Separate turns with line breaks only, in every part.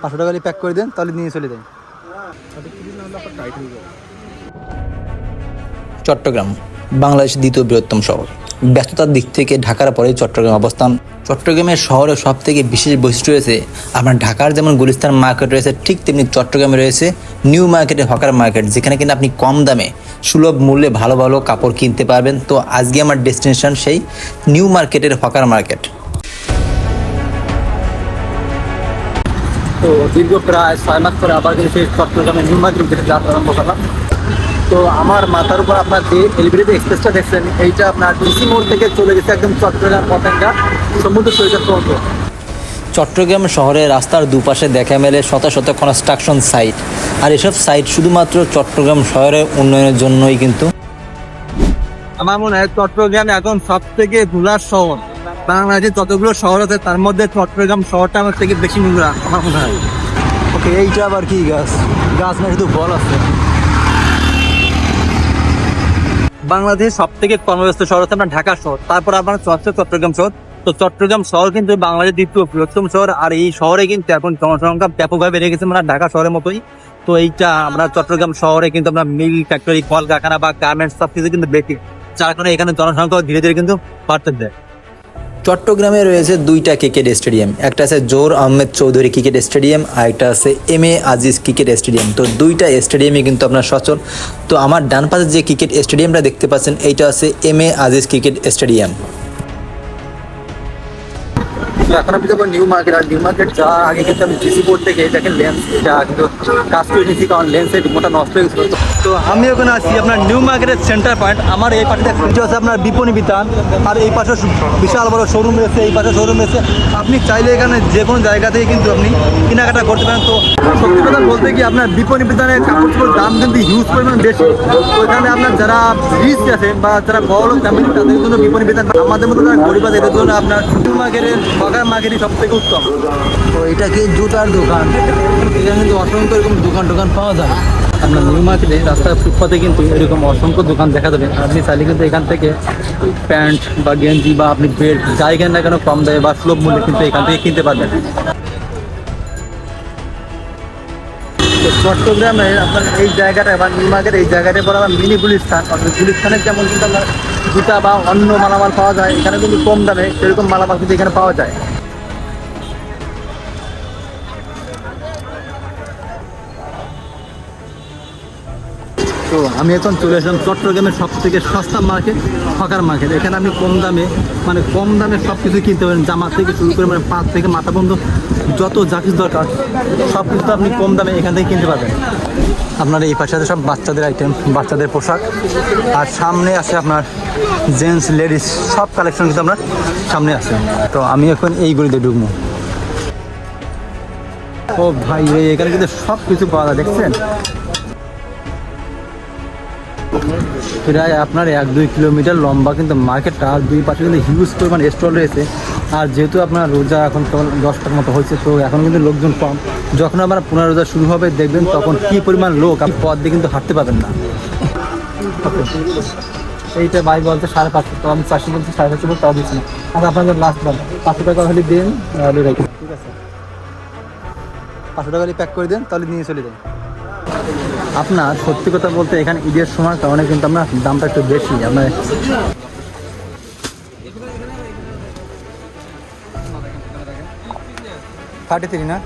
পাঁচশো টাকা প্যাক করে দেন, তাহলে নিয়ে চলে যাই।
চট্টগ্রাম বাংলাদেশের দ্বিতীয় বৃহত্তম শহর। ব্যস্ততার দিক থেকে ঢাকার পরে চট্টগ্রাম অবস্থান। চট্টগ্রামের শহরে সব থেকে বিশেষ বৈশিষ্ট্য রয়েছে, আপনার ঢাকার যেমন গুলিস্তান মার্কেট রয়েছে, ঠিক তেমনি চট্টগ্রামে রয়েছে নিউ মার্কেটে হকার মার্কেট যেখানে কিনা আপনি কম দামে সুলভ মূল্যে ভালো ভালো কাপড় কিনতে পারবেন। তো আজকে আমার ডেস্টিনেশন সেই নিউ মার্কেটের হকার মার্কেট
তো দীর্ঘ প্রায় ছয় মাস পরে আবার কিন্তু সেই চট্টগ্রামে নিউ মার্কেট থেকে যাত্রা আরম্ভ করলাম। তো আমার মাথার উপর আপনার যে এলিভেটেড এক্সপ্রেসটা দেখছেন এইটা আপনার ডিসি মোড় থেকে চলে গেছে একদম চট্টগ্রাম পতেঙ্গা সমুদ্র সৈকত পর্যন্ত
চট্টগ্রাম শহরে রাস্তার দুপাশে দেখা মেলে শত শত কনস্ট্রাকশন সাইট আর এসব সাইট শুধুমাত্র চট্টগ্রাম শহরের উন্নয়নের জন্যই কিন্তু।
আমার মনে হয় চট্টগ্রাম এখন সব থেকে ধুলার শহর। বাংলাদেশে যতগুলো শহর আছে তার মধ্যে চট্টগ্রাম শহরটা আমার থেকে বেশি নোংরা আমার মনে হয়। ওকে এইটা আবার কি গাছ? গাছ না শুধু বল আছে। বাংলাদেশের সব থেকে কর্মব্যস্ত শহর হচ্ছে আপনার ঢাকা শহর। তারপর আপনার হচ্ছে চট্টগ্রাম শহর। তো চট্টগ্রাম শহর কিন্তু বাংলাদেশের দ্বিতীয় বৃহত্তম শহর আর এই শহরে কিন্তু এখন জনসংখ্যা ব্যাপকভাবে বেড়ে গেছে মানে ঢাকা শহরের মতোই। তো এইটা আমরা চট্টগ্রাম শহরে কিন্তু আমরা মিল ফ্যাক্টরি কলকারখানা বা গার্মেন্টস সব কিছু কিন্তু বেশি যার কারণে এখানে জনসংখ্যা ধীরে ধীরে কিন্তু বাড়তে দেয়।
চট্টগ্রামে রয়েছে দুইটা ক্রিকেট স্টেডিয়াম। একটা আছে জোর আহমেদ চৌধুরী ক্রিকেট স্টেডিয়াম, আর একটা আছে M A Aziz cricket stadium. তো দুইটা স্টেডিয়ামে কিন্তু আপনার সচল। তো আমার ডান পাশে যে ক্রিকেট স্টেডিয়ামটা দেখতে পাচ্ছেন, এইটা আছে M A Aziz cricket stadium.
এখন আমি যখন নিউ মার্কেট, আর নিউ মার্কেট যা আগে কিন্তু আমি ডিসি বোর্ড থেকে লেন্স যা কিন্তু কাজ করে নিয়েছি কারণ লেন্সের রিমোটটা নষ্ট হয়ে তো আমি ওখানে আছি আপনার নিউ মার্কেটের সেন্টার পয়েন্ট আমার এই পাশে এটা আছে আপনার বিপণী বিতান। আর এই পাশে বিশাল বড় শোরুম রয়েছে এই পাশে শোরুম রয়েছে। আপনি চাইলে এখানে যে কোনো জায়গা থেকে কিন্তু আপনি কেনাকাটা করতে পারেন। তো সত্যি কথা বলতে কি আপনার বিপণী বিতানের কাপড় দাম কিন্তু হিউজ পরিমাণ বেশি। তো এখানে আপনার যারা রিচ আছে বা যারা বড় ফ্যামিলি তাদের জন্য বিপণী বিতান আমাদের মতো যারা গরিব আছে এদের জন্য আপনার নিউ মার্কেটের বাগান মার্কেটই সব থেকে উত্তম।
তো এটা কি জুতার দোকান?
এখানে কিন্তু অসংখ্য এরকম দোকান টোকান পাওয়া যায়। আপনার নিউ মার্কেটে রাস্তার ফুটপাতে কিন্তু এরকম অসংখ্য দোকান দেখা যাবে। আপনি চাইলে কিন্তু এখান থেকে প্যান্ট বা গেঞ্জি বা আপনি বেল্ট যাই কেন না কেন কম দেয় বা সুলভ মূল্যে কিন্তু এখান থেকে কিনতে পারবেন। চট্টগ্রামে আপনার এই জায়গাটা বা নিউ মার্কেট এই জায়গাটা পরে হয় মিনি গুলিস্তান। অর্থাৎ গুলিস্তানের যেমন কিন্তু আপনার জুতা বা অন্য মালামাল পাওয়া যায়, এখানে কিন্তু কম দামে সেরকম মালামাল কিন্তু এখানে পাওয়া যায়। তো আমি এখন চলে আসলাম চট্টগ্রামের সব থেকে সস্তা মার্কেট ফাঁকার মার্কেট এখানে আপনি কম দামে মানে কম দামে সব কিছু কিনতে পারেন। জামা থেকে শুরু করে মানে পাঁচ থেকে মাথা বন্ধ যত যা কিছু দরকার সব কিছু আপনি কম দামে এখান থেকে কিনতে পারবেন। আপনার এই পাশে সব বাচ্চাদের আইটেম বাচ্চাদের পোশাক। আর সামনে আছে আপনার জেন্টস লেডিস সব কালেকশন কিন্তু আপনার সামনে আছে। তো আমি এখন এই গলিতে ঢুকবো। ও ভাই এখানে কিন্তু সব কিছু পাওয়া যায়, দেখছেন? প্রায় আপনার এক দুই কিলোমিটার লম্বা কিন্তু মার্কেটটা আর দুই পাশে কিন্তু হিউজ পরিমাণ স্টল রয়েছে। আর যেহেতু আপনার রোজা এখন কেবল দশটার মতো হয়েছে, তো এখন কিন্তু লোকজন কম। যখন আপনার পুনর রোজা শুরু হবে, দেখবেন তখন কি পরিমাণ লোক আপনি পথ দিয়ে কিন্তু হাঁটতে পাবেন না। এইটা ভাই বলতে সাড়ে পাঁচশো, তো আমি চারশো বলছি সাড়ে পাঁচশো বলতে দিচ্ছি না। আর আপনাদের লাস্ট দাম পাঁচশো টাকা হলে দিন ঠিক আছে। পাঁচশো টাকা হলে প্যাক করে দেন, তাহলে নিয়ে চলে যান আপনার সত্যি কথা বলতে এখানে ঈদের সময় কারণে কিন্তু আপনার দামটা একটু বেশি আপনার থার্টি থ্রি না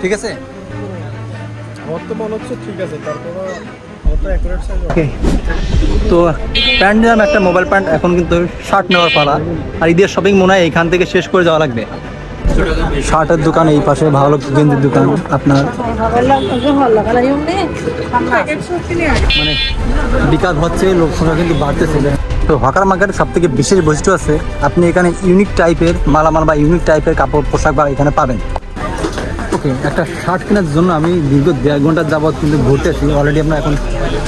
ঠিক আছে?
আমার তো মনে হচ্ছে ঠিক আছে, তারপরে তো
প্যান্ট নিলাম একটা মোবাইল প্যান্ট এখন কিন্তু শার্ট নেওয়ার পালা। আর ঈদের শপিং মনে হয় এখান থেকে শেষ করে যাওয়া লাগবে। শার্টের দোকান এই পাশে, ভালো গেঞ্জির দোকান, আপনার মানে বিকাশ হচ্ছে লোক সংখ্যা কিন্তু বাড়তেছে। তো হকার মার্কেটের সব থেকে বিশেষ বৈশিষ্ট্য আছে, আপনি এখানে ইউনিক টাইপের মালামাল বা ইউনিক টাইপের কাপড়, পোশাক বা এখানে পাবেন। ওকে একটা শার্ট কেনার জন্য আমি দীর্ঘ দেড় ঘণ্টা যাবত কিন্তু ঘুরতে আসি অলরেডি আপনার এখন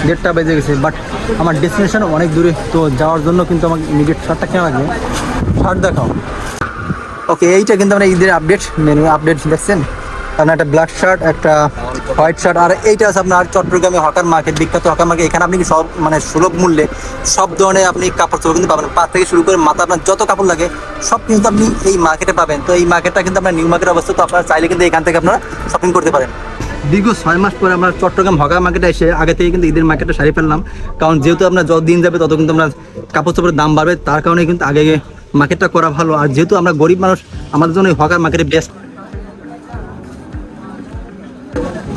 দেড়টা বেজে গেছে বাট আমার ডেস্টিনেশন অনেক দূরে, তো যাওয়ার জন্য কিন্তু আমাকে নিজের শার্টটা কেনা লাগবে। শার্ট দেখাও। ওকে এইটা কিন্তু আমরা ঈদের আপডেট মেনু আপডেট দেখছেন? আপনার একটা ব্ল্যাক শার্ট একটা হোয়াইট শার্ট আর এইটা আছে আপনার চট্টগ্রামে হকার মার্কেট বিখ্যাত হকার মার্কেট এখানে আপনি সব মানে সুলভ মূল্যে সব ধরনের আপনি কাপড় চোপড় কিন্তু পাবেন। পা থেকে শুরু করে মাথা আপনার যত কাপড় লাগে, সব কিন্তু আপনি এই মার্কেটে পাবেন। তো এই মার্কেটটা কিন্তু আপনার নিউ মার্কেট অবস্থা, তো আপনারা চাইলে কিন্তু এখান থেকে আপনারা শপিং করতে পারেন। দীর্ঘ ছয় মাস পরে আমরা চট্টগ্রাম হকার মার্কেটে এসে আগে থেকে কিন্তু ঈদের মার্কেটে সারি ফেললাম। কারণ যেহেতু আপনার যত দিন যাবে তত কিন্তু আমরা কাপড় চোপড়ের দাম বাড়বে, তার কারণে কিন্তু আগে মার্কেটটা করা ভালো। আর যেহেতু আমরা গরিব মানুষ, আমাদের জন্য হকার মার্কেটে বেস্ট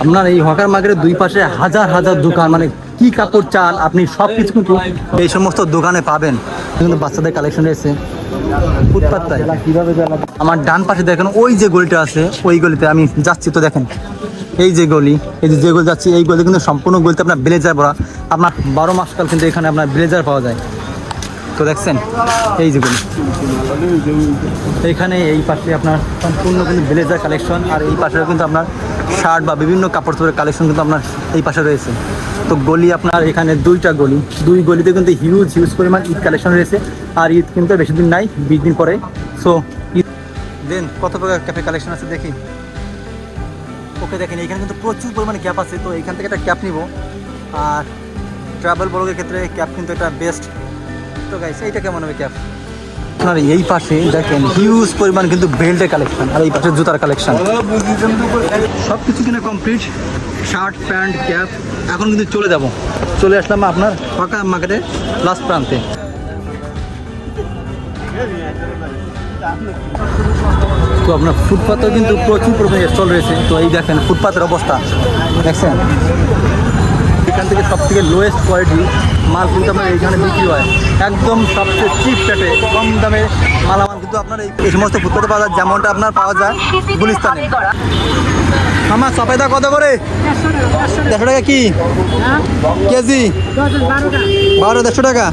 আপনার এই হকার মার্কেটের দুই পাশে হাজার হাজার দোকান মানে কি কাপড় চাল আপনি সব কিছু কিন্তু এই সমস্ত দোকানে পাবেন। কিন্তু বাচ্চাদের কালেকশন রয়েছে। আমার ডান পাশে দেখেন, ওই যে গলিটা আছে, ওই গলিতে আমি যাচ্ছি তো দেখেন। এই যে গলি, এই যে গলি যাচ্ছি, এই গলি কিন্তু সম্পূর্ণ গলিতে আপনার ব্লেজার ভরা। আপনার বারো মাসকাল কিন্তু এখানে আপনার ব্লেজার পাওয়া যায়। তো দেখছেন, এই যে গলি। এইখানে এই পাশে আপনার সম্পূর্ণ কিন্তু ব্লেজার কালেকশন, আর এই পাশে কিন্তু আপনার শার্ট বা বিভিন্ন কাপড় চোপড়ের কালেকশন কিন্তু আপনার এই পাশে রয়েছে। তো গলি আপনার এখানে দুইটা গলি, দুই গলিতে কিন্তু হিউজ হিউজ পরিমাণ ঈদ কালেকশন রয়েছে, আর ঈদ কিন্তু বেশি দিন নাই, বিশ দিন পরে। সো ঈদ দেন, কত প্রকার ক্যাফে কালেকশন আছে দেখি। ওকে, দেখেন, এখানে কিন্তু প্রচুর পরিমাণে ক্যাপ আছে, তো এখান থেকে একটা ক্যাপ নিব। আর ট্রাভেল ব্লগের ক্ষেত্রে ক্যাপ কিন্তু একটা বেস্ট এইটা কেমন হবে আপনার এই পাশে দেখেন পরিমাণ কিন্তু বেল্টের কালেকশন আর এই পাশে জুতার কালেকশন সব কিছু কমপ্লিট শার্ট প্যান্ট ক্যাপ এখন কিন্তু চলে চলে আসলাম আপনার মার্কেটে লাস্ট প্রান্তে। তো আপনার কিন্তু প্রচুর পরিমাণে স্টল রয়েছে। তো এই দেখেন ফুটপাতের অবস্থা, দেখছেন? এখান থেকে সব থেকে লোয়েস্ট কোয়ালিটি মাল কিন্তু আপনার এইখানে বিক্রি হয়। একদম সবচেয়ে চিপ রেটে কম দামে মালামাল কিন্তু আপনার এই সমস্ত ফুটপাতে পাওয়া যায়, যেমনটা আপনার পাওয়া যায় গুলিস্তানে। আমার সফেদা কত করে? দেড়শো টাকা কি? কেজি? বারো, দেড়শো টাকা।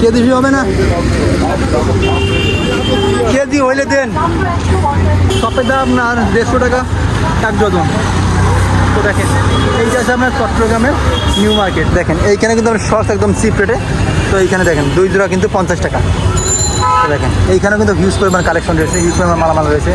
কেজি হবে না? কেজি হইলে দেন। সফেদা আপনার দেড়শো টাকা, এক ডজন। দেখেন, এইটা আছে আপনার চট্টগ্রামের নিউ মার্কেট, দেখেন। এইখানে কিন্তু আপনার সস একদম চিপ রেটে তো এইখানে দেখেন, দুই জোড়া কিন্তু পঞ্চাশ টাকা। দেখেন এইখানে কিন্তু হিউজ পরিমাণ কালেকশন রয়েছে হিউজ পরিমাণ মালামাল রয়েছে।